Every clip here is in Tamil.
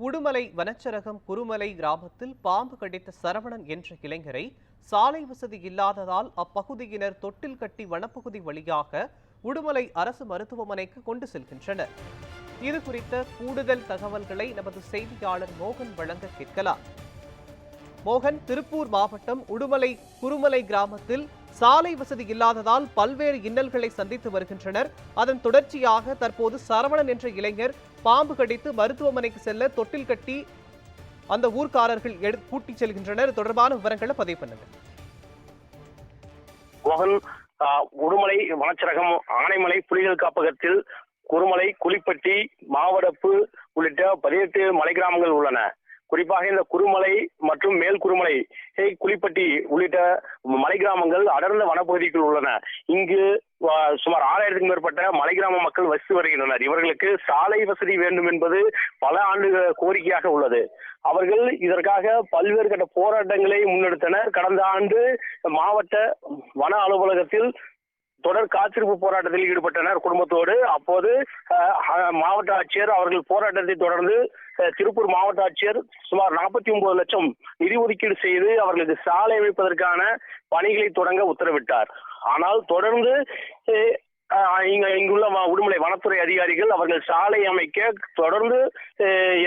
உடுமலை வனச்சரகம் குருமலை கிராமத்தில் பாம்பு கடித்த சரவணன் என்ற இளைஞரை சாலை வசதி இல்லாததால் அப்பகுதியினர் தொட்டில் கட்டி வனப்பகுதி வழியாக உடுமலை அரசு மருத்துவமனைக்கு கொண்டு செல்கின்றனர். இது குறித்த கூடுதல் தகவல்களை நமது செய்தியாளர் மோகன் வழங்க கேட்கலாம். மோகன் திருப்பூர் மாவட்டம் உடுமலை குருமலை கிராமத்தில் சாலை வசதி இல்லாததால் பல்வேறு இன்னல்களை சந்தித்து வருகின்றனர். அதன் தொடர்ச்சியாக தற்போது சரவணன் என்ற இளைஞர் பாம்பு கடித்து மருத்துவமனைக்கு செல்ல தொட்டில் கட்டி அந்த ஊர்க்காரர்கள் எடு கூட்டிச் செல்கின்றனர். தொடர்பான விவரங்களை பதிவு பண்ணுங்க மோகன் உடுமலை வனச்சரகம் ஆனைமலை புலிகள் காப்பகத்தில் குருமலை குளிப்பட்டி மாவடப்பு உள்ளிட்ட பதினெட்டு மலை கிராமங்கள் உள்ளன. குறிப்பாக இந்த குருமலை மற்றும் மேல் குருமலை ஹே, குளிப்பட்டி உள்ளிட்ட மலை கிராமங்கள் அடர்ந்த வனப்பகுதிக்குள் உள்ளன. இங்கு சுமார் ஆறாயிரத்துக்கும் மேற்பட்ட மலை கிராம மக்கள் வசித்து வருகின்றனர். இவர்களுக்கு சாலை வசதி வேண்டும் என்பது பல ஆண்டு கோரிக்கையாக உள்ளது. அவர்கள் இதற்காக பல்வேறு கட்ட போராட்டங்களை முன்னெடுத்தனர். கடந்த ஆண்டு மாவட்ட வன அலுவலகத்தில் தொடர் காத்திருப்பு போராட்டத்தில் ஈடுபட்டனர் குடும்பத்தோடு. அப்போது மாவட்ட ஆட்சியர் அவர்கள் போராட்டத்தை தொடர்ந்து திருப்பூர் மாவட்ட ஆட்சியர் சுமார் நாற்பத்தி ஒன்பது லட்சம் நிதி ஒதுக்கீடு செய்து அவர்களுக்கு சாலை அமைப்பதற்கான பணிகளை தொடங்க உத்தரவிட்டார். ஆனால் தொடர்ந்து இங்குள்ள வ- உடுமலை வனத்துறை அதிகாரிகள் அவர்கள் சாலை அமைக்க தொடர்ந்து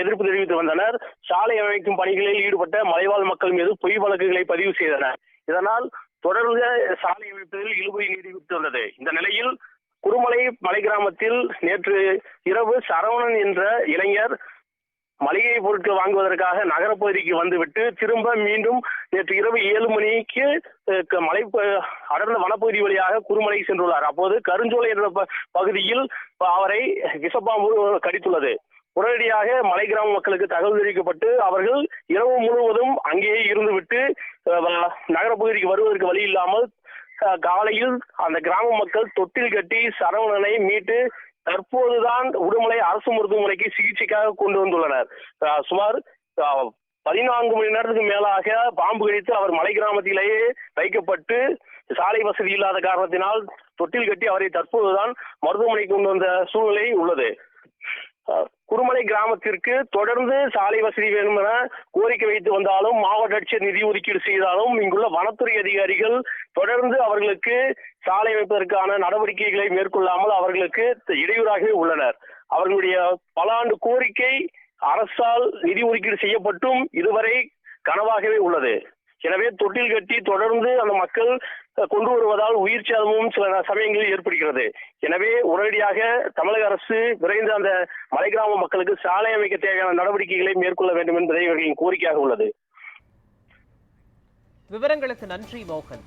எதிர்ப்பு தெரிவித்து வந்தனர். சாலை அமைக்கும் பணிகளில் ஈடுபட்ட மலைவாழ் மக்கள் மீது பொய் வழக்குகளை பதிவு செய்தனர். இதனால் தொடர்ந்து சாலை அமைப்பதில் இழுபறி நீடித்து வந்தது இந்த நிலையில் குருமலை மலை கிராமத்தில் நேற்று இரவு சரவணன் என்ற இளைஞர் மளிகை பொருட்கள் வாங்குவதற்காக நகரப்பகுதிக்கு வந்துவிட்டு திரும்ப மீண்டும் நேற்று இரவு ஏழு மணிக்கு மலை அடர்ந்த வனப்பகுதி வழியாக குருமலை சென்றுள்ளார். அப்போது கருஞ்சோலை என்ற ப- பகுதியில் அவரை விஷப்பாம்பு கடித்துள்ளது. உடனடியாக மலை கிராம மக்களுக்கு தகவல் தெரிவிக்கப்பட்டு அவர்கள் இரவு முழுவதும் அங்கேயே இருந்துவிட்டு வ- நகரப்பகுதிக்கு வருவதற்கு வழி இல்லாமல் காலையில் அந்த கிராம மக்கள் தொட்டில் கட்டி சரவணனை மீட்டு தற்போதுதான் உடுமலை அரசு மருத்துவமனைக்கு சிகிச்சைக்காக கொண்டு வந்துள்ளனர். சுமார் பதினான்கு மணி நேரத்துக்கு மேலாக பாம்பு கடித்து அவர் மலை கிராமத்திலேயே வைக்கப்பட்டு சாலை வசதி இல்லாத காரணத்தினால் தொட்டில் கட்டி அவரை தற்போதுதான் மருத்துவமனைக்கு கொண்டு வந்த சூழ்நிலை உள்ளது. குருமலை கிராமத்திற்கு தொடர்ந்து சாலை வசதி வேணும் என கோரிக்கை வைத்து வந்தாலும் மாவட்ட ஆட்சியர் நிதி ஒதுக்கீடு செய்தாலும் இங்குள்ள வனத்துறை அதிகாரிகள் தொடர்ந்து அவர்களுக்கு சாலை அமைப்பதற்கான நடவடிக்கைகளை மேற்கொள்ளாமல் அவர்களுக்கு இடையூறாகவே உள்ளனர். அவர்களுடைய பல ஆண்டு கோரிக்கை அரசால் நிதி ஒதுக்கீடு செய்யப்பட்டும் இதுவரை கனவாகவே உள்ளது. எனவே தொட்டில் கட்டி தொடர்ந்து அந்த மக்கள் கொண்டு வருவதால் உயிர் சேதமும் சில சமயங்களில் ஏற்படுகிறது. எனவே உடனடியாக தமிழக அரசு விரைந்து அந்த மலை கிராம மக்களுக்கு சாலை அமைக்க தேவையான நடவடிக்கைகளை மேற்கொள்ள வேண்டும் என்பதே இவர்களின் கோரிக்கையாக உள்ளது. விவரங்களுக்கு நன்றி மோகன்.